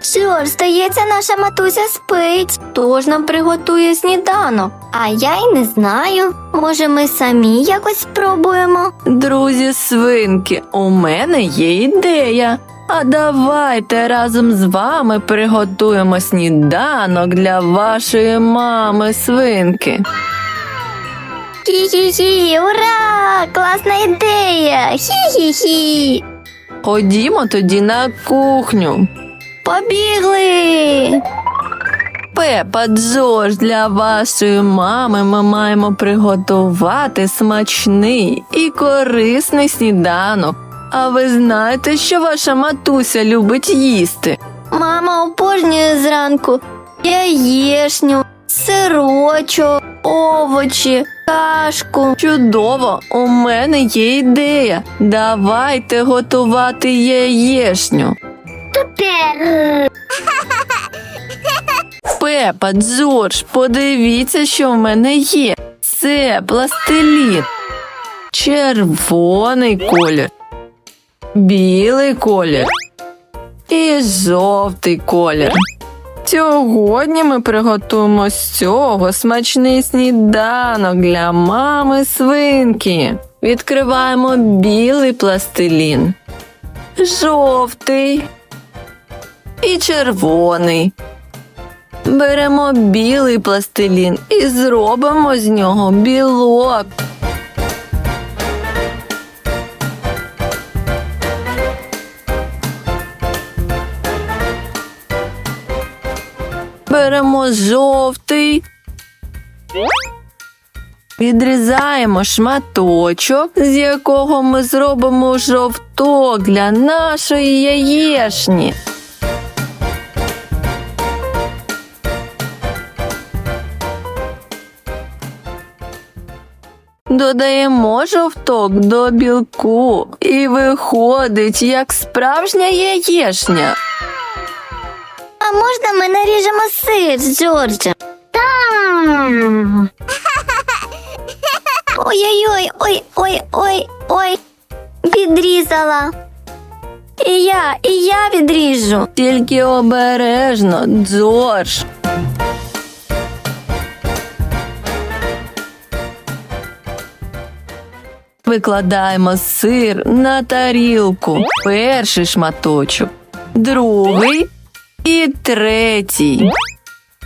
що ж, здається, наша матуся спить, тож нам приготує сніданок. А я й не знаю. Може, ми самі якось спробуємо? Друзі свинки, у мене є ідея. А давайте разом з вами приготуємо сніданок для вашої мами свинки. Хі-хі-хі, ура! Класна ідея! Хі-хі-хі! Ходімо тоді на кухню. Побігли! Пепа Джордж, для вашої мами ми маємо приготувати смачний і корисний сніданок. А ви знаєте, що ваша матуся любить їсти? Мама обожнює зранку яєшню, сирочок, овочі, кашку. Чудово, у мене є ідея. Давайте готувати яєшню. Пепа, Джордж, подивіться, що в мене є. Це пластилін. Червоний колір, білий колір і жовтий колір. Сьогодні ми приготуємо з цього смачний сніданок для мами свинки. Відкриваємо білий пластилін, жовтий і червоний. Беремо білий пластилін і зробимо з нього білок. Беремо жовтий. Відрізаємо шматочок, з якого ми зробимо жовток для нашої яєшні. Додаємо жовток до білку і виходить як справжня яєшня. А можна ми наріжемо сир з Джорджем? Там. Ой-ой-ой, ой, ой, ой, ой. Відрізала. І я, і я відріжу. Тільки обережно, Джордж. Викладаємо сир на тарілку. Перший шматочок, другий і третій.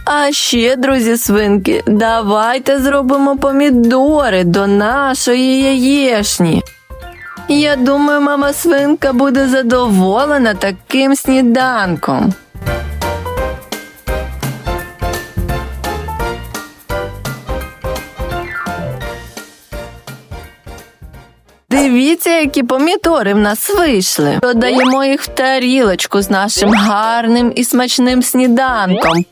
А ще, друзі свинки, давайте зробимо помідори до нашої яєшні. Я думаю, мама свинка буде задоволена таким сніданком. Дивіться, які помідори в нас вийшли. Додаємо їх в тарілочку з нашим гарним і смачним сніданком.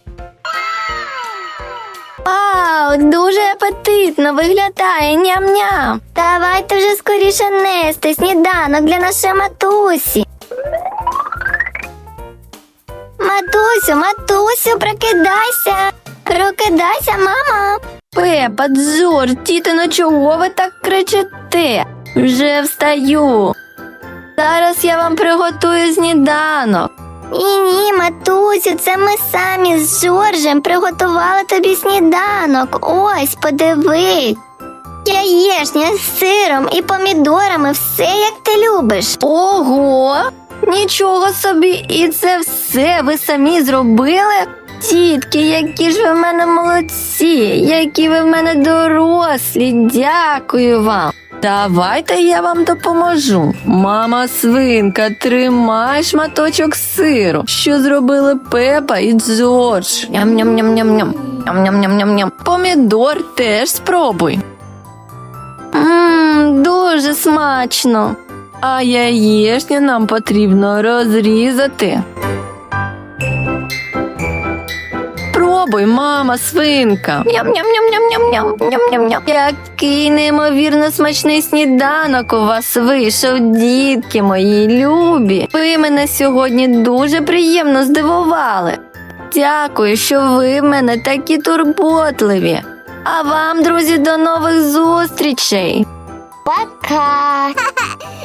Вау, дуже апетитно виглядає ням-ням. Давайте вже скоріше нести сніданок для нашої матусі. Матусю, матусю, прокидайся. Прокидайся, мама. Пепа, Джордж, тітино, чого ви так кричите? Вже встаю. Зараз я вам приготую сніданок. Ні, ні, матусю, це ми самі з Жоржем приготували тобі сніданок. Ось, подивись. Яєшня з сиром і помідорами, все як ти любиш. Ого! Нічого собі, і це все ви самі зробили? Тітки, які ж ви в мене молодці, які ви в мене дорослі, дякую вам. Давайте я вам допоможу. Мама свинка, тримай шматочок сиру, що зробили Пепа і Джордж. Ням-ням-ням-ням-ням. Ням-ням-ням-ням-ням. Помідор теж спробуй. Ммм, дуже смачно. А яєшню нам потрібно розрізати. Пробуй, мама, свинка. Ням-ням-ням-ням-ням-ням. Ням-ням-ням. Який неймовірно смачний сніданок у вас вийшов, дітки мої любі. Ви мене сьогодні дуже приємно здивували. Дякую, що ви в мене такі турботливі. А вам, друзі, до нових зустрічей. Пока.